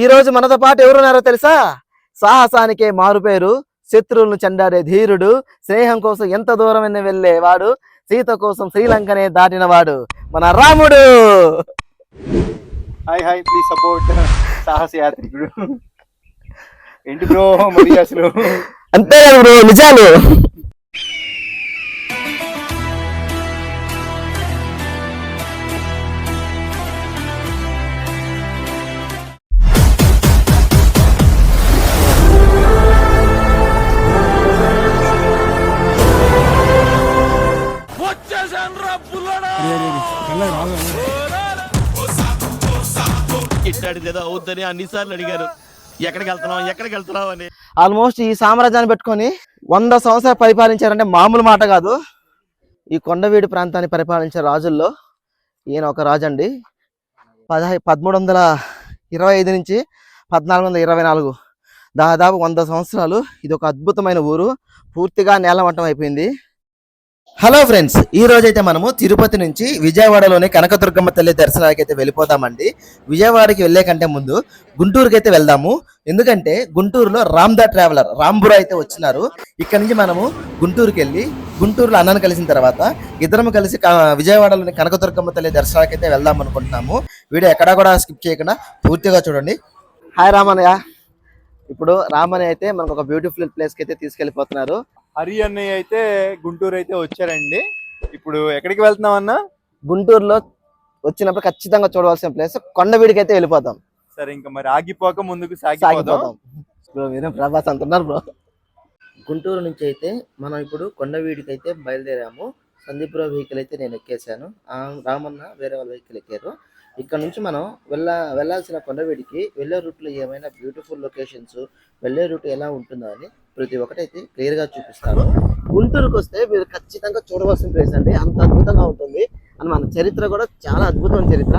ఈ రోజు మనతో పాటు ఎవరున్నారో తెలుసా? సాహసానికే మారుపేరు శత్రువులను చెండాడే ధీరుడు స్నేహం కోసం ఎంత దూరమైన వెళ్ళేవాడు సీత కోసం శ్రీలంకనే దాటిన వాడు మన రాముడు. హాయ్ హాయ్ ప్లీజ్ సపోర్ట్ సాహస యాత్రికుడు. ఏంటి బ్రో మరి అసలు? అంతే బ్రో నిజాలు. ఏదో అవుద్దని అన్నిసార్లు అడిగారు. ఎక్కడికి వెళ్తున్నావు? ఎక్కడికి వెళ్తున్నావు అని. ఆల్మోస్ట్ ఈ సామ్రాజ్యాన్ని పెట్టుకొని వంద సంవత్సరాలు పరిపాలించారంటే మామూలు మాట కాదు. ఈ కొండవీడి ప్రాంతాన్ని పరిపాలించే రాజుల్లో ఈయన ఒక రాజు అండి పదహై పదమూడు వందల ఇరవై ఐదు నుంచి పద్నాలుగు వందల ఇరవై నాలుగు. దాదాపు వంద సంవత్సరాలు. ఇది ఒక అద్భుతమైన ఊరు. పూర్తిగా నేలమట్టం అయిపోయింది. హలో ఫ్రెండ్స్ ఈ రోజైతే మనము తిరుపతి నుంచి విజయవాడలోని కనకదుర్గమ్మ తల్లి దర్శనానికి అయితే వెళ్ళిపోతామండి. విజయవాడకి వెళ్ళే కంటే ముందు గుంటూరుకి అయితే వెళ్దాము. ఎందుకంటే గుంటూరులో రామ్దా ట్రావెలర్ రాంబురా అయితే వచ్చినారు. ఇక్కడ నుంచి మనము గుంటూరుకి వెళ్ళి గుంటూరులో అన్నను కలిసిన తర్వాత ఇద్దరం కలిసి విజయవాడలోని కనకదుర్గమ్మ తల్లి దర్శనానికి అయితే వెళ్దాం అనుకుంటున్నాము. వీడియో ఎక్కడా కూడా స్కిప్ చేయకుండా పూర్తిగా చూడండి. హాయ్ రామన్నయ్య. ఇప్పుడు రామని అయితే మనకు ఒక బ్యూటిఫుల్ ప్లేస్కి అయితే తీసుకెళ్ళిపోతున్నారు. హరి అన్నయ్య అయితే గుంటూరు అయితే వచ్చారండి. ఇప్పుడు ఎక్కడికి వెళ్తున్నాం అన్న? గుంటూరులో వచ్చినప్పుడు ఖచ్చితంగా చూడవలసిన ప్లేస్ కొండవీడికి అయితే వెళ్ళిపోతాం. సరే ఇంకా మరి ఆగిపోక ముందుకు సాగిపోదాం. సాగిపోతాం బ్రో మీరే ప్రభాస్ అంటున్నారు బ్రో. గుంటూరు నుంచి అయితే మనం ఇప్పుడు కొండవీడికి అయితే బయలుదేరాము. సందీప్ రావు వెహికల్ అయితే నేను ఎక్కేసాను ఆ రామన్న వేరే వాళ్ళ వెహికల్ ఎక్కారు. ఇక్కడ నుంచి మనం వెళ్ళ వెళ్ళాల్సిన కొండవీడికి వెళ్ళే రూట్లో ఏమైనా బ్యూటిఫుల్ లొకేషన్స్ వెళ్ళే రూట్ ఎలా ఉంటుందో అని ప్రతి ఒక్కటి అయితే క్లియర్గా చూపిస్తాను. గుంటూరుకు వస్తే మీరు ఖచ్చితంగా చూడవలసిన ప్లేస్ అండి. అంత అద్భుతంగా ఉంటుంది. అని మన చరిత్ర కూడా చాలా అద్భుతమైన చరిత్ర.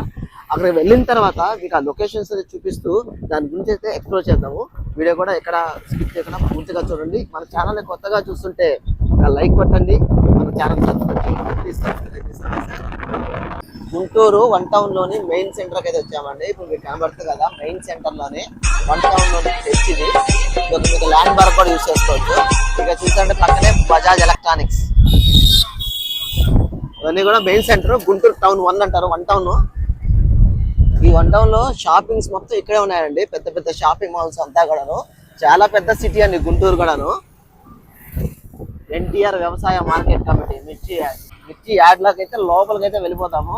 అక్కడ వెళ్ళిన తర్వాత మీకు ఆ లొకేషన్స్ అయితే చూపిస్తూ దాని గురించి అయితే ఎక్స్ప్లోర్ చేద్దాము. వీడియో కూడా ఎక్కడ స్కిప్ చేయకుండా పూర్తిగా చూడండి. మన ఛానల్ని కొత్తగా చూస్తుంటే లైక్ కొట్టండి. మన ఛానల్ గుంటూరు వన్ టౌన్లోని మెయిన్ సెంటర్కి అయితే వచ్చామండి. ఇప్పుడు మీకు కనబడుతుంది కదా మెయిన్ సెంటర్లోనే వన్ టౌన్లోని చర్చ్ ఇది. మీకు ల్యాండ్ మార్క్ కూడా యూస్ చేసుకోవచ్చు. ఇక చూస్తుంటే పక్కనే బజాజ్ ఎలక్ట్రానిక్స్. ఇవన్నీ కూడా main centre Guntur town one అంటారు వన్ టౌన్. ఈ వన్ టౌన్లో షాపింగ్స్ మొత్తం ఇక్కడే ఉన్నాయండి. పెద్ద పెద్ద షాపింగ్ మాల్స్ అంతా కూడాను. చాలా పెద్ద సిటీ అండి గుంటూరు కూడాను. ఎన్టీఆర్ వ్యవసాయ మార్కెట్ కమిటీ మిర్చి యాడ్ మిర్చి యాడ్లోకి అయితే లోపలికి అయితే వెళ్ళిపోతాము.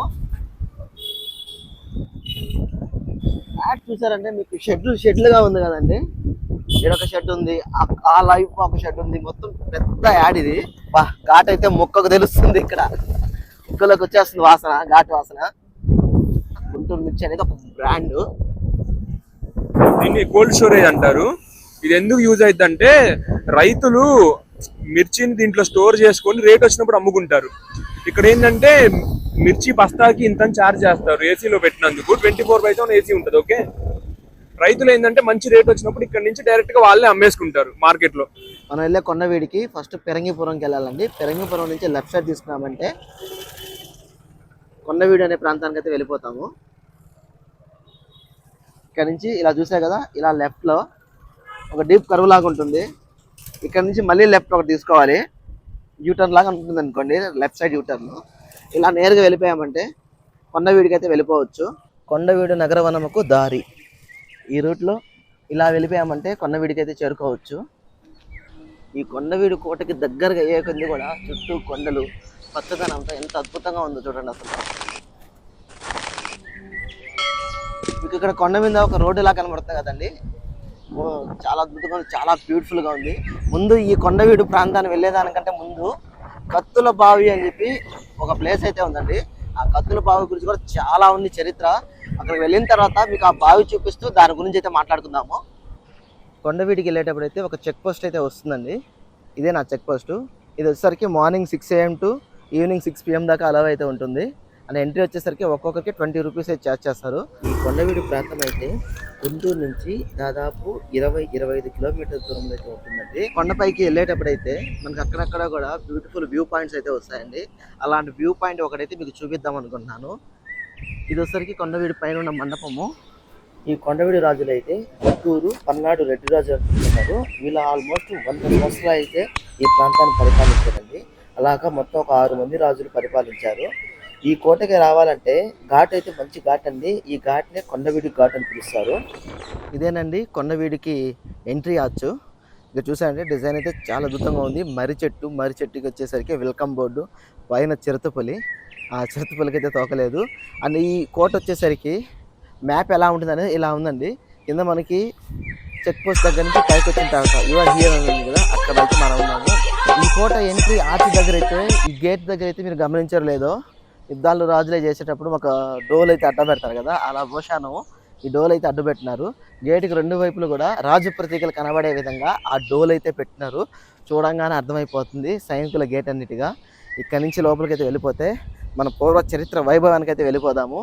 యాడ్ చూసారంటే మీకు షెడ్లు షెడ్లుగా ఉంది కదండి. ఇక్కడ ఒక షెడ్ ఉంది ఆ- లైఫ్ ఒక షెడ్ ఉంది. మొత్తం పెద్ద యాడ్ ఇది. బా ఘాట్ అయితే మొక్కకు తెలుస్తుంది ఇక్కడ. ముక్కలోకి వచ్చేస్తుంది వాసన ఘాట్ వాసన. గుంటూరు మిర్చి అనేది ఒక బ్రాండ్. దీన్ని కోల్డ్ స్టోరేజ్ అంటారు. ఇది ఎందుకు యూజ్ అవుతుంది అంటే రైతులు మిర్చిని దీంట్లో స్టోర్ చేసుకొని రేట్ వచ్చినప్పుడు అమ్ముకుంటారు. ఇక్కడ ఏంటంటే మిర్చి బస్తాకి ఇంత చార్జ్ చేస్తారు. ఏసీలో పెట్టినందుకు twenty four by seven AC ఉంటుంది ఓకే రైతులు ఏంటంటే మంచి రేట్ వచ్చినప్పుడు ఇక్కడ నుంచి డైరెక్ట్గా వాళ్ళే అమ్మేసుకుంటారు మార్కెట్లో. మనం వెళ్ళే కొండవీడికి ఫస్ట్ పెరంగిపురంకి వెళ్ళాలండి. పెరంగిపురం నుంచి లెఫ్ట్ సైడ్ తీసుకున్నామంటే కొండవీడు అనే ప్రాంతానికి అయితే వెళ్ళిపోతాము. ఇక్కడ నుంచి ఇలా చూసా కదా ఇలా లెఫ్ట్లో ఒక డీప్ కరువు లాగా ఉంటుంది. ఇక్కడ నుంచి మళ్ళీ లెఫ్ట్ ఒకటి తీసుకోవాలి. యూటర్న్ లాగా ఉంటుంది అనుకోండి లెఫ్ట్ సైడ్ యూటర్న్ ఇలా నేరుగా వెళ్ళిపోయామంటే కొండవీడికి అయితే వెళ్ళిపోవచ్చు. కొండవీడు నగరవనముకు దారి. ఈ రూట్లో ఇలా వెళ్ళిపోయామంటే కొండవీడికి అయితే చేరుకోవచ్చు. ఈ కొండవీడు కోటకి దగ్గరగా అయ్యే కొద్ది కూడా చుట్టూ కొండలు పచ్చదనంతో ఎంత అద్భుతంగా ఉందో చూడండి అసలు. మీకు ఇక్కడ కొండ మీద ఒక రోడ్డు ఇలా కనబడుతుంది కదండి. చాలా అద్భుతంగా చాలా బ్యూటిఫుల్గా ఉంది. ముందు ఈ కొండవీడు ప్రాంతాన్ని వెళ్ళేదానికంటే ముందు కత్తుల బావి అని చెప్పి ఒక ప్లేస్ అయితే ఉందండి. ఆ కత్తుల బావి గురించి కూడా చాలా ఉంది చరిత్ర. అక్కడికి వెళ్ళిన తర్వాత మీకు ఆ బావి చూపిస్తూ దాని గురించి అయితే మాట్లాడుకుందాము. కొండవీటికి వెళ్ళేటప్పుడు అయితే ఒక చెక్ పోస్ట్ అయితే వస్తుందండి. ఇదే నా చెక్ పోస్ట్ ఇది వచ్చేసరికి morning six AM to evening six PM దాకా అలవ్ అయితే ఉంటుంది. అండ్ ఎంట్రీ వచ్చేసరికి ఒక్కొక్కరికి ట్వంటీ రూపీస్ అయితే ఛార్జ్ చేస్తారు. ఈ కొండవీడు ప్రాంతం అయితే గుంటూరు నుంచి దాదాపు ఇరవై ఇరవై ఐదు కిలోమీటర్ల దూరంలో అయితే ఉంటుందండి. కొండపైకి వెళ్ళేటప్పుడు అయితే మనకి అక్కడక్కడ కూడా బ్యూటిఫుల్ వ్యూ పాయింట్స్ అయితే వస్తాయండి. అలాంటి వ్యూ పాయింట్ ఒకటైతే మీకు చూపిద్దాం అనుకుంటున్నాను. ఇది వచ్చేసరికి కొండవీడి పైన ఉన్న మండపము. ఈ కొండవీడి రాజులు అయితే గుంటూరు పల్నాడు రెడ్డి రాజు అంటున్నారు వీళ్ళు ఆల్మోస్ట్ వంద సంవత్సరాలు అయితే ఈ ప్రాంతాన్ని పరిపాలించారండి. అలాగా మొత్తం ఒక ఆరు మంది రాజులు పరిపాలించారు. ఈ కోటకి రావాలంటే ఘాట్ అయితే మంచి ఘాట్ అండి. ఈ ఘాట్నే కొండవీడి ఘాట్ అని పిలుస్తారు. ఇదేనండి కొండవీడికి ఎంట్రీ ఆచ్చు. ఇక చూసారంటే డిజైన్ అయితే చాలా అద్భుతంగా ఉంది. మర్రి చెట్టు మర్రి చెట్టుకి వచ్చేసరికి వెల్కమ్ బోర్డు పైన చిరుతపులి. ఆ చిరుతపులికి అయితే తోకలేదు. అండ్ ఈ కోట వచ్చేసరికి మ్యాప్ ఎలా ఉంటుంది ఇలా ఉందండి. కింద మనకి చెక్ పోస్ట్ దగ్గర నుంచి పైకి వచ్చిన తర్వాత యువర్ హియర్ అని కదా అక్కడ అయితే మనం ఉన్నాము. ఈ కోట ఎంట్రీ ఆర్చ్ దగ్గర అయితే ఈ గేట్ దగ్గర అయితే మీరు గమనించరు లేదో యుద్ధాలు రాజులే చేసేటప్పుడు ఒక డోల్ అయితే అడ్డ పెడతారు కదా అలా భూషానం ఈ డోల్ అయితే అడ్డు పెట్టినారు. గేటుకి రెండు వైపులు కూడా రాజు ప్రతీకలు కనబడే విధంగా ఆ డోల్ అయితే పెట్టినారు. చూడంగానే అర్థమైపోతుంది సైనికుల గేట్ అన్నిటిగా. ఇక్కడి నుంచి లోపలికి అయితే వెళ్ళిపోతే మన పూర్వ చరిత్ర వైభవానికి అయితే వెళ్ళిపోదాము.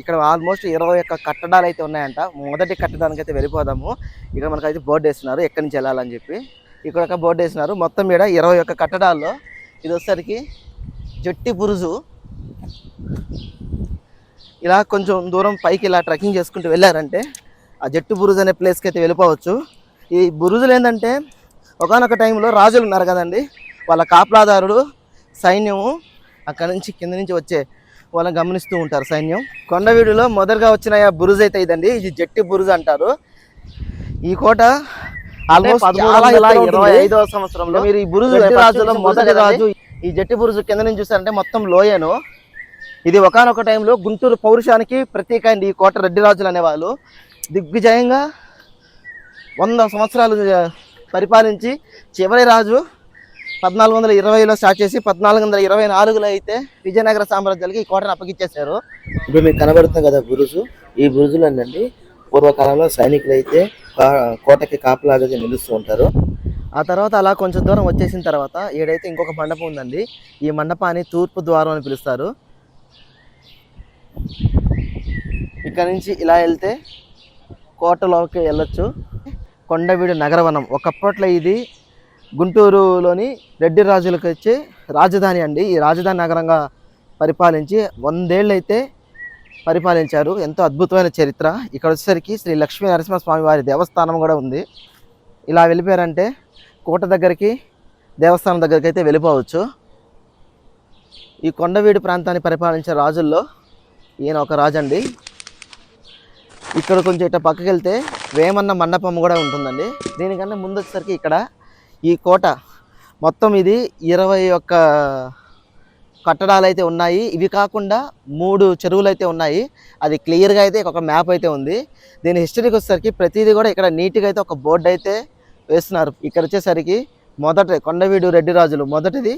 ఇక్కడ ఆల్మోస్ట్ ఇరవై ఒక్క కట్టడాలు అయితే ఉన్నాయంట. మొదటి కట్టడానికి అయితే వెళ్ళిపోదాము. ఇక్కడ మనకైతే బోర్డు వేస్తున్నారు ఎక్కడి నుంచి వెళ్ళాలని చెప్పి. ఇక్కడ ఒక బోర్డు వేసినారు మొత్తం మీద ఇరవై ఒక్క కట్టడాల్లో ఇది వచ్చేసరికి జట్టి బురుజు. ఇలా కొంచెం దూరం పైకి ఇలా ట్రెక్కింగ్ చేసుకుంటూ వెళ్ళారంటే ఆ జట్టు బురుజు అనే ప్లేస్కి అయితే వెళ్ళిపోవచ్చు. ఈ బురుజులు ఏంటంటే ఒకనొక టైంలో రాజులు ఉన్నారు కదండి. వాళ్ళ కాపలాదారుడు సైన్యము అక్కడ నుంచి కింద నుంచి వచ్చే వాళ్ళని గమనిస్తూ ఉంటారు సైన్యం. కొండవీడులో మొదటగా వచ్చిన బురుజు అయితే ఇదండి. ఇది జట్టి బురుజు అంటారు. ఈ కోట ఆల్మోస్ట్ ఇరవై ఐదవ సంవత్సరంలో మీరు ఈ బురుజు రాజులో మొదటి రాజు ఈ జట్టి బురుజు కింద నుంచి చూసారంటే మొత్తం లోయను. ఇది ఒకనొక టైంలో గుంటూరు పౌరుషానికి ప్రత్యేక అండి ఈ కోట రెడ్డి రాజులు అనేవాళ్ళు. దిగ్విజయంగా వంద సంవత్సరాలు పరిపాలించి చివరి రాజు పద్నాలుగు వందల ఇరవైలో స్టార్ట్ చేసి పద్నాలుగు వందల ఇరవై నాలుగులో అయితే విజయనగర సామ్రాజ్యాలకి ఈ కోటను అప్పగించేశారు. ఇప్పుడు మీకు కనబడుతుంది కదా బురుజు. ఈ బురుజులు అండి పూర్వకాలంలో సైనికులు అయితే కా- కోటకి కాపలాగా నిలుస్తూ ఉంటారు. ఆ తర్వాత అలా కొంచెం దూరం వచ్చేసిన తర్వాత ఏడైతే ఇంకొక మండపం ఉందండి. ఈ మండపాన్ని తూర్పు ద్వారం అని పిలుస్తారు. ఇక్కడ నుంచి ఇలా వెళ్తే కోటలోకి వెళ్ళొచ్చు. కొండవీడు నగరవనం. ఒకప్పట్లో ఇది గుంటూరులోని రెడ్డి రాజులకు వచ్చే రాజధాని అండి. ఈ రాజధాని నగరంగా పరిపాలించి వందేళ్ళు అయితే పరిపాలించారు. ఎంతో అద్భుతమైన చరిత్ర. ఇక్కడ వచ్చేసరికి శ్రీ లక్ష్మీ నరసింహస్వామి వారి దేవస్థానం కూడా ఉంది. ఇలా వెళ్ళిపోయారంటే కోట దగ్గరికి దేవస్థానం దగ్గరికి అయితే వెళ్ళిపోవచ్చు. ఈ కొండవీడు ప్రాంతాన్ని పరిపాలించే రాజుల్లో ఈయన ఒక రాజు అండి ఇక్కడ కొంచెం ఇట్లా పక్కకి వెళ్తే వేమన్న మండపం కూడా ఉంటుందండి. దీనికన్నా ముందు వచ్చేసరికి ఇక్కడ ఈ కోట మొత్తం ఇది ఇరవై ఒక్క కట్టడాలు అయితే ఉన్నాయి. ఇవి కాకుండా మూడు చెరువులు అయితే ఉన్నాయి. అది క్లియర్గా అయితే ఒక మ్యాప్ అయితే ఉంది. దీని హిస్టరీకి వచ్చేసరికి ప్రతిదీ కూడా ఇక్కడ నీట్గా అయితే ఒక బోర్డు అయితే వేస్తున్నారు. ఇక్కడ వచ్చేసరికి మొదటి కొండవీడు రెడ్డి రాజులు. మొదటిది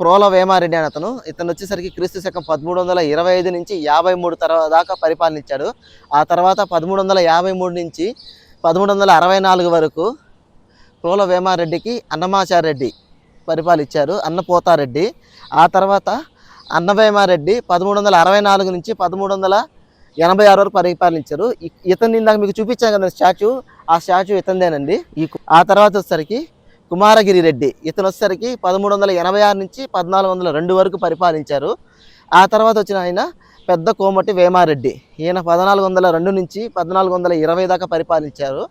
ప్రోల వేమారెడ్డి అని అతను. ఇతను వచ్చేసరికి క్రీస్తు శకం పదమూడు వందల ఇరవై ఐదు నుంచి యాభై మూడు తర్వాత దాకా పరిపాలించాడు. ఆ తర్వాత పదమూడు వందల యాభై మూడు నుంచి పదమూడు వందల అరవై నాలుగు వరకు ప్రోల వేమారెడ్డికి అన్నమాచారెడ్డి పరిపాలించారు. అన్నపోతారెడ్డి ఆ తర్వాత అన్నవేమారెడ్డి పదమూడు వందల అరవై నాలుగు నుంచి పదమూడు వందల ఎనభై ఆరు వరకు పరిపాలించారు. ఇతని ఇందాక మీకు చూపించాను కదా స్టాచ్యూ ఆ స్టాచ్యూ ఇతందేనండి ఈ ఆ తర్వాత వచ్చేసరికి కుమారగిరి రెడ్డి. ఇతను వచ్చేసరికి పదమూడు వందల ఎనభై ఆరు నుంచి పద్నాలుగు వందల రెండు వరకు పరిపాలించారు. ఆ తర్వాత వచ్చిన ఆయన పెద్ద కోమటి వేమారెడ్డి. ఈయన పద్నాలుగు వందల రెండు నుంచి పద్నాలుగు వందల ఇరవై దాకా పరిపాలించారు.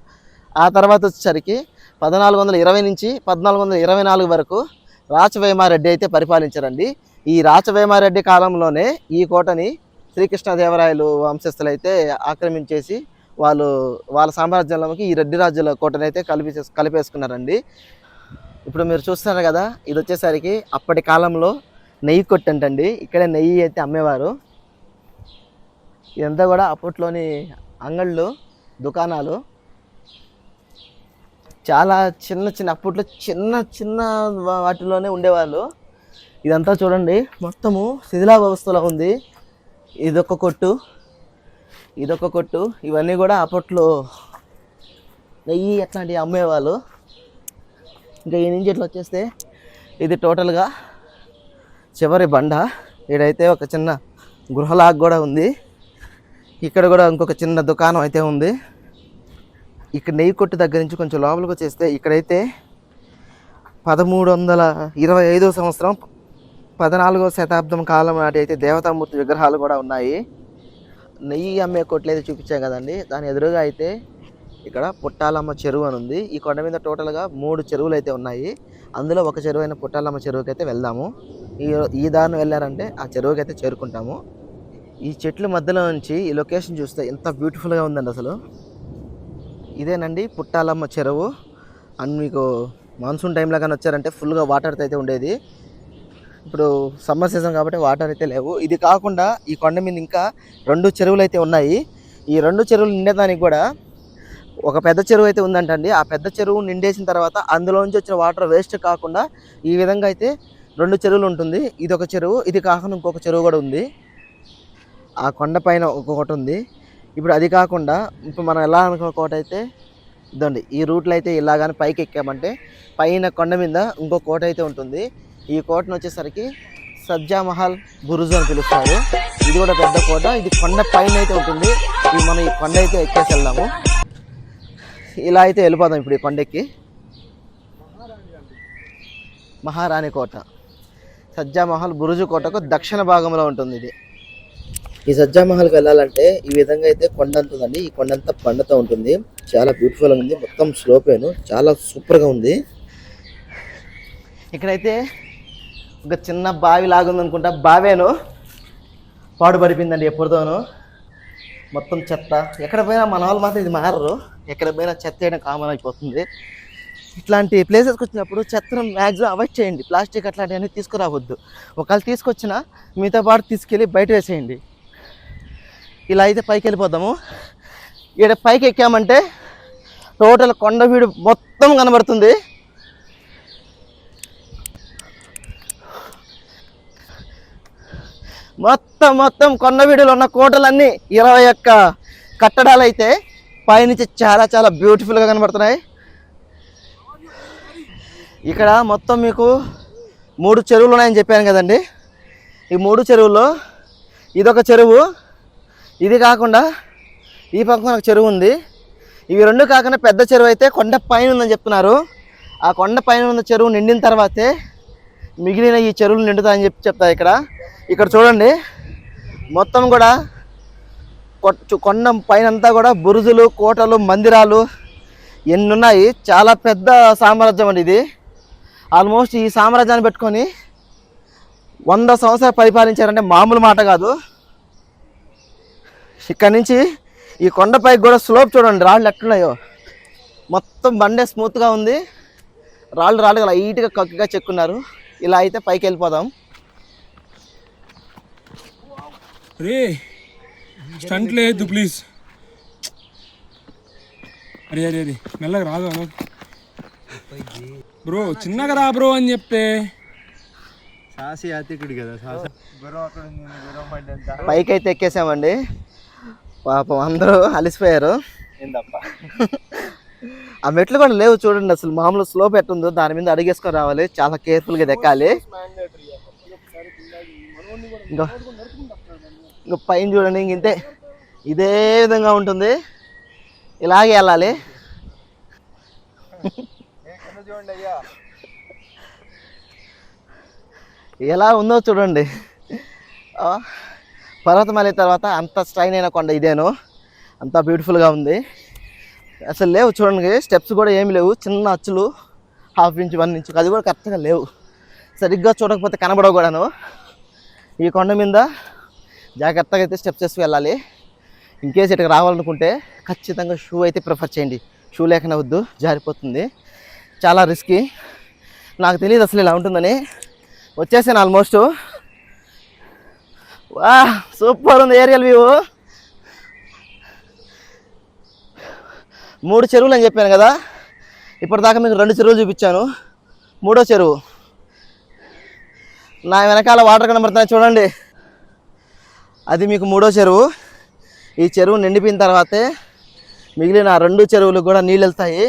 ఆ తర్వాత వచ్చేసరికి పద్నాలుగు వందల ఇరవై నుంచి పద్నాలుగు వందల ఇరవై నాలుగు వరకు రాచవేమారెడ్డి అయితే పరిపాలించారండి. ఈ రాచవేమారెడ్డి కాలంలోనే ఈ కోటని శ్రీకృష్ణదేవరాయలు వంశస్థులు అయితే ఆక్రమించేసి వాళ్ళు వాళ్ళ సామ్రాజ్యంలోకి ఈ రెడ్డి రాజుల కోటనైతే అయితే కలిపి కలిపేసుకున్నారండి. ఇప్పుడు మీరు చూస్తున్నారు కదా ఇది వచ్చేసరికి అప్పటి కాలంలో నెయ్యి కొట్టంటండి ఇక్కడే నెయ్యి అయితే అమ్మేవారు. ఇదంతా కూడా అప్పట్లోని అంగళ్ళు దుకాణాలు. చాలా చిన్న చిన్న అప్పట్లో చిన్న చిన్న వాటిలోనే ఉండేవాళ్ళు. ఇదంతా చూడండి మొత్తము శిథిలావస్థలో ఉంది. ఇదొక కొట్టు. ఇదొక కొట్టు. ఇవన్నీ కూడా అప్పట్లో నెయ్యి అట్లాంటివి అమ్మేవాళ్ళు. ఇంకా ఈ నుంచి ఇట్లా వచ్చేస్తే ఇది టోటల్గా చివరి బండ. ఈడైతే ఒక చిన్న గృహలాగ్ కూడా ఉంది. ఇక్కడ కూడా ఇంకొక చిన్న దుకాణం అయితే ఉంది. ఇక్కడ నెయ్యి కొట్టు దగ్గర నుంచి కొంచెం లోపలికి వచ్చేస్తే ఇక్కడైతే పదమూడు వందల ఇరవై ఐదో సంవత్సరం పద్నాలుగో శతాబ్దం కాలం నాటి అయితే దేవతామూర్తి విగ్రహాలు కూడా ఉన్నాయి. నెయ్యి అమ్మే కొట్లు అయితే చూపించాం కదండి. దాని ఎదురుగా అయితే ఇక్కడ పుట్టాలమ్మ చెరువు అని ఉంది. ఈ కొండ మీద టోటల్గా మూడు చెరువులు అయితే ఉన్నాయి. అందులో ఒక చెరువు అయిన పుట్టాలమ్మ చెరువుకి అయితే వెళ్దాము. ఈ ఈ దారిని వెళ్ళారంటే ఆ చెరువుకి అయితే చేరుకుంటాము. ఈ చెట్ల మధ్యలో నుంచి ఈ లొకేషన్ చూస్తే ఎంత బ్యూటిఫుల్గా ఉందండి అసలు. ఇదేనండి పుట్టాలమ్మ చెరువు. అండ్ మీకు మాన్సూన్ టైంలో కానీ వచ్చారంటే ఫుల్గా వాటర్ అయితే ఉండేది. ఇప్పుడు సమ్మర్ సీజన్ కాబట్టి వాటర్ అయితే లేవు. ఇది కాకుండా ఈ కొండ మీద ఇంకా రెండు చెరువులు అయితే ఉన్నాయి. ఈ రెండు చెరువులు నిండేదానికి కూడా ఒక పెద్ద చెరువు అయితే ఉందంటండి. ఆ పెద్ద చెరువు నిండేసిన తర్వాత అందులోంచి వచ్చిన వాటర్ వేస్ట్ కాకుండా ఈ విధంగా అయితే రెండు చెరువులు ఉంటుంది. ఇది ఒక చెరువు ఇది కాకుండా ఇంకొక చెరువు కూడా ఉంది. ఆ కొండ పైన ఒక్కొక్కటి ఉంది. ఇప్పుడు అది కాకుండా ఇప్పుడు మనం ఎలా అనుకోకటి అయితే ఇదండి. ఈ రూట్లో అయితే ఇలాగానే పైకి ఎక్కామంటే పైన కొండ మీద ఇంకో కోట అయితే ఉంటుంది. ఈ కోటను వచ్చేసరికి సజ్జా మహల్ బురుజు అని పిలుస్తారు. ఇది కూడా పెద్ద కోట. ఇది కొండ పైన అయితే ఉంటుంది. ఇది మనం ఈ కొండ అయితే ఎక్కేసి వెళ్దాము. ఇలా అయితే వెళ్ళిపోదాం ఇప్పుడు ఈ కొండెక్కి. మహారాణి కోట. సజ్జా మహల్ బురుజు కోటకు దక్షిణ భాగంలో ఉంటుంది ఇది. ఈ సజ్జా మహల్కి వెళ్ళాలంటే ఈ విధంగా అయితే కొండ ఉంటుందండి. ఈ కొండ అంతా ఉంటుంది. చాలా బ్యూటిఫుల్గా ఉంది. మొత్తం స్లోపేను చాలా సూపర్గా ఉంది. ఇక్కడైతే ఒక చిన్న బావి లాగుంది అనుకుంటా బావేను పాడుపడిపోయిందండి ఎప్పుడుతోనూ మొత్తం చెత్త. ఎక్కడ పోయినా మన వాళ్ళు మాత్రం ఇది మారరు. ఎక్కడ పోయినా చెత్త వేయడం కామన్ అయిపోతుంది. ఇట్లాంటి ప్లేసెస్కి వచ్చినప్పుడు చెత్తను మ్యాక్సిమం అవాయిడ్ చేయండి. ప్లాస్టిక్ అట్లాంటివన్నీ తీసుకురావద్దు. ఒకవేళ తీసుకొచ్చినా మీతో పాటు తీసుకెళ్ళి బయట వేసేయండి. ఇలా అయితే పైకి వెళ్ళిపోదాము. ఇక్కడ పైకి ఎక్కామంటే టోటల్ కొండ వీడు మొత్తం కనబడుతుంది. మొత్తం మొత్తం కొండ వీడులో ఉన్న కోటలన్నీ ఇరవై ఒక్క కట్టడాలు అయితే పైనుంచి చాలా చాలా బ్యూటిఫుల్గా కనబడుతున్నాయి. ఇక్కడ మొత్తం మీకు మూడు చెరువులు ఉన్నాయని చెప్పాను కదండి. ఈ మూడు చెరువుల్లో ఇదొక చెరువు. ఇది కాకుండా ఈ పక్కన ఒక చెరువు ఉంది. ఇవి రెండు కాకుండా పెద్ద చెరువు అయితే కొండ పైన ఉందని చెప్తున్నారు. ఆ కొండ పైన ఉన్న చెరువు నిండిన తర్వాతే మిగిలిన ఈ చెరువులు నిండుతాయని చెప్పి చెప్తారు ఇక్కడ. ఇక్కడ చూడండి. మొత్తం కూడా కొ- కొండ పైన అంతా కూడా బురుజులు కోటలు మందిరాలు ఎన్ని ఉన్నాయి చాలా పెద్ద సామ్రాజ్యం అండి ఇది. ఆల్మోస్ట్ ఈ సామ్రాజ్యాన్ని పెట్టుకొని వంద సంవత్సరాలు పరిపాలించారంటే మామూలు మాట కాదు. ఇక్కడ నుంచి ఈ కొండపైకి కూడా స్లోప్ చూడండి. రాళ్ళు ఎట్లున్నాయో. మొత్తం బండే స్మూత్గా ఉంది. రాళ్ళు రాళ్ళు లైట్గా కక్కుగా చెక్కున్నారు. ఇలా అయితే పైకి వెళ్ళిపోదాం. రే స్టంట్ లేదు ప్లీజ్ అరే అరే అరే మెల్లగా రాదు అలా బ్రో చిన్నగా రా బ్రో అని చెప్తే. సాహసి యాత్రికుడు కదా పడ్డంత పైకి అయితే ఎక్కేసామండి. పాపం అందరూ అలసిపోయారు. ఏందప్ప? ఆ మెట్లు కూడా లేవు చూడండి అసలు. మామూలు స్లోప్ ఎట్టుందో దాని మీద అడిగేసుకొని రావాలి. చాలా కేర్ఫుల్గా ఎక్కాలి ఇంకా. ఇంక పైన చూడండి ఇంక ఇంతే. ఇదే విధంగా ఉంటుంది. ఇలాగే వెళ్ళాలి. చూడండి ఎలా ఉందో చూడండి. ఆ, పర్వతమాలి తర్వాత అంత స్ట్రైన్ అయిన కొండ ఇదేను. అంత బ్యూటిఫుల్గా ఉంది. అసలు లేవు చూడండి స్టెప్స్ కూడా ఏమి లేవు. చిన్న అచ్చులు హాఫ్ ఇంచ్ వన్ ఇంచ్ అది కూడా కరెక్ట్గా లేవు. సరిగ్గా చూడకపోతే కనబడవు కూడాను. ఈ కొండ మీద జాగ్రత్తగా అయితే స్టెప్స్ వేసి వెళ్ళాలి. ఇన్కేస్ ఇక్కడికి రావాలనుకుంటే ఖచ్చితంగా షూ అయితే ప్రిఫర్ చేయండి. షూ లేకుండా వద్దు జారిపోతుంది. చాలా రిస్కీ నాకు తెలియదు అసలు ఇలా ఉంటుందని. వచ్చేసాను ఆల్మోస్ట్ వా సూపర్ ఉంది ఏరియల్ వ్యూ మూడు చెరువులు అని చెప్పాను కదా. ఇప్పటిదాకా మీకు రెండు చెరువులు చూపించాను. మూడో చెరువు. నా వెనకాల వాటర్ కనబడుతున్నాయి చూడండి. అది మీకు మూడో చెరువు. ఈ చెరువు నిండిపోయిన తర్వాతే మిగిలిన రెండు చెరువులు కూడా నీళ్ళు వెళ్తాయి.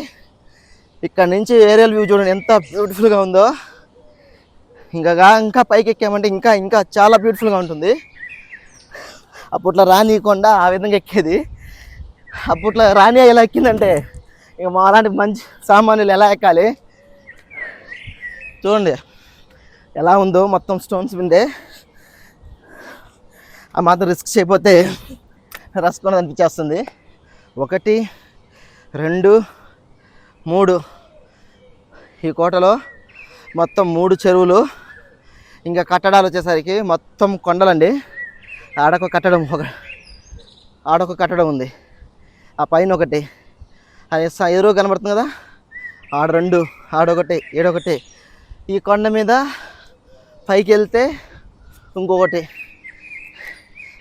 ఇక్కడ నుంచి ఏరియల్ వ్యూ చూడండి ఎంత బ్యూటిఫుల్గా ఉందో. ఇంకా ఇంకా పైకి ఎక్కామంటే ఇంకా ఇంకా చాలా బ్యూటిఫుల్గా ఉంటుంది. అప్పట్లో రానియకుండా ఆ విధంగా ఎక్కేది. అప్పట్లో రాని ఎలా ఎక్కిందంటే ఇక మా అలాంటి మంచి సామాన్యులు ఎలా ఎక్కాలి? చూడండి ఎలా ఉందో మొత్తం స్టోన్స్ విందే ఆ మాత్రం రిస్క్ చేయకపోతే రసుకొని అనిపించేస్తుంది. ఒకటి రెండు మూడు. ఈ కోటలో మొత్తం మూడు చెరువులు ఇంకా కట్టడాలు వచ్చేసరికి మొత్తం కొండలండి. ఆడొక కట్టడం ఒక ఆడొక కట్టడం ఉంది. ఆ పైన ఒకటి. అది ఎదురు కనబడుతుంది కదా? ఆడ రెండు ఆడొకటి ఏడొకటి ఈ కొండ మీద పైకి వెళ్తే ఇంకొకటి.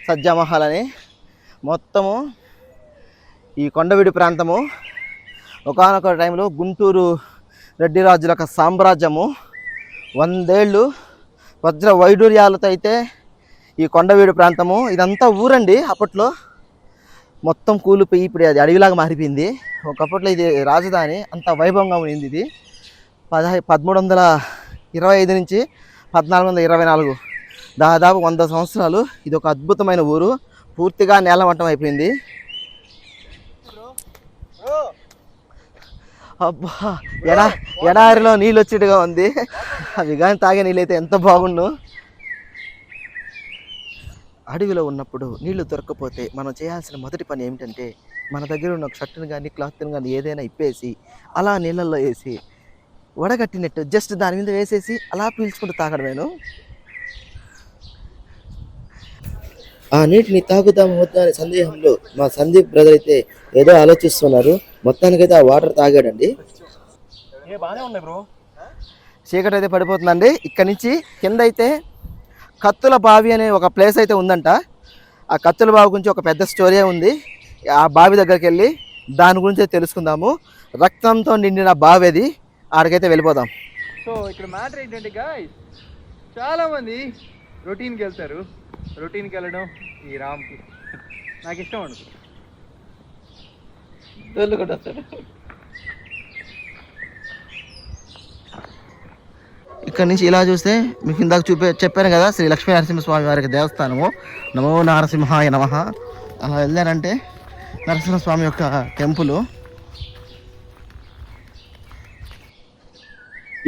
సజ్జామహల్ అని మొత్తము ఈ కొండవీడి ప్రాంతము. ఒకనొక టైంలో గుంటూరు రెడ్డి రాజుల యొక్క సామ్రాజ్యము. వందేళ్ళు వజ్ర వైడూర్యాలతో అయితే ఈ కొండవీడు ప్రాంతము. ఇదంతా ఊరండి అప్పట్లో. మొత్తం కూలిపోయి ఇప్పుడు అది అడవిలాగా మారిపోయింది. ఒకప్పట్లో ఇది రాజధాని అంత వైభవంగా ఉంది ఇది. పదహై పదమూడు వందల ఇరవై ఐదు నుంచి పద్నాలుగు వందల ఇరవై నాలుగు. దాదాపు వంద సంవత్సరాలు. ఇది ఒక అద్భుతమైన ఊరు. పూర్తిగా నేలమట్టం అయిపోయింది. అబ్బా ఎడా ఎడారిలో నీళ్ళు వచ్చేట్టుగా ఉంది. అవి కానీ తాగే నీళ్ళైతే ఎంత బాగుండు. అడవిలో ఉన్నప్పుడు నీళ్ళు దొరకకపోతే మనం చేయాల్సిన మొదటి పని ఏమిటంటే మన దగ్గర ఉన్న ఒక షర్టును కానీ క్లాత్ని కానీ ఏదైనా ఇప్పేసి అలా నీళ్ళల్లో వేసి వడగట్టినట్టు జస్ట్ దాని మీద వేసేసి అలా పీల్చుకుంటూ తాగడమేను? ఆ నీటిని తాగుదాము వద్దా అనే సందేహంలో మా సందీప్ బ్రదర్ అయితే ఏదో ఆలోచిస్తున్నారు. మొత్తానికైతే ఆ వాటర్ తాగాడండి. ఏ బానే ఉన్నాయి బ్రో. చీకటి అయితే పడిపోతుందండి. ఇక్కడ నుంచి కింద అయితే కత్తుల బావి అనే ఒక ప్లేస్ అయితే ఉందంట. ఆ కత్తుల బావి గురించి ఒక పెద్ద స్టోరీ ఉంది. ఆ బావి దగ్గరికి వెళ్ళి దాని గురించి తెలుసుకుందాము. రక్తంతో నిండిన బావి అది ఆడికైతే వెళ్ళిపోదాం. సో ఇక్కడ మ్యాటర్ ఏంటంటే గాయస్ చాలా మంది రొటీన్కి వెళ్తారు. రొటీన్కి వెళ్ళడం ఈ రామ్కి నాకు ఇష్టం ఉండదు ఇక్కడ నుంచి ఇలా చూస్తే మీకు ఇందాక చూపే చెప్పాను కదా శ్రీ లక్ష్మీ నరసింహస్వామి వారికి దేవస్థానము. నమో నరసింహాయ నమ. అలా వెళ్ళారంటే నరసింహస్వామి యొక్క టెంపుల్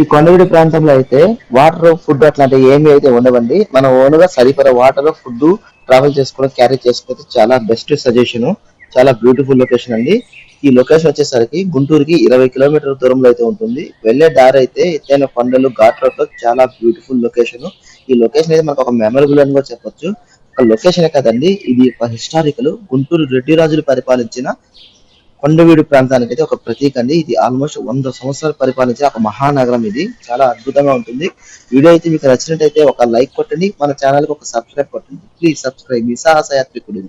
ఈ కొండవీడి ప్రాంతంలో అయితే వాటర్ ఫుడ్ అట్లాంటివి ఏమి అయితే ఉండవండి. మనం ఓన్గా సరిపడ వాటర్ ఫుడ్ ట్రావెల్ చేసుకోవడం క్యారీ చేసుకుంటే చాలా బెస్ట్ సజెషన్. చాలా బ్యూటిఫుల్ లొకేషన్ అండి. ఈ లొకేషన్ వచ్చేసరికి గుంటూరుకి ఇరవై కిలోమీటర్ల దూరంలో అయితే ఉంటుంది. వెళ్ళే దారి అయితే ఎత్తైన కొండలు ఘాట్ రోడ్ చాలా బ్యూటిఫుల్ లొకేషన్. ఈ లొకేషన్ అయితే మనకు ఒక మెమరబుల్ అని కూడా చెప్పొచ్చు. ఒక లొకేషన్ కదండి ఇది ఒక హిస్టారికల్. గుంటూరు రెడ్డి రాజులు పరిపాలించిన కొండవీడు ప్రాంతానికి అయితే ఒక ప్రతీక అండి. ఇది ఆల్మోస్ట్ వంద సంవత్సరాలు పరిపాలించిన ఒక మహానగరం ఇది. చాలా అద్భుతంగా ఉంటుంది. వీడియో అయితే మీకు నచ్చినట్టయితే ఒక లైక్ కొట్టండి. మన ఛానల్కి ఒక సబ్స్క్రైబ్ కొట్టండి. ప్లీజ్ సబ్స్క్రైబ్ మీ సాహస యాత్రికుడు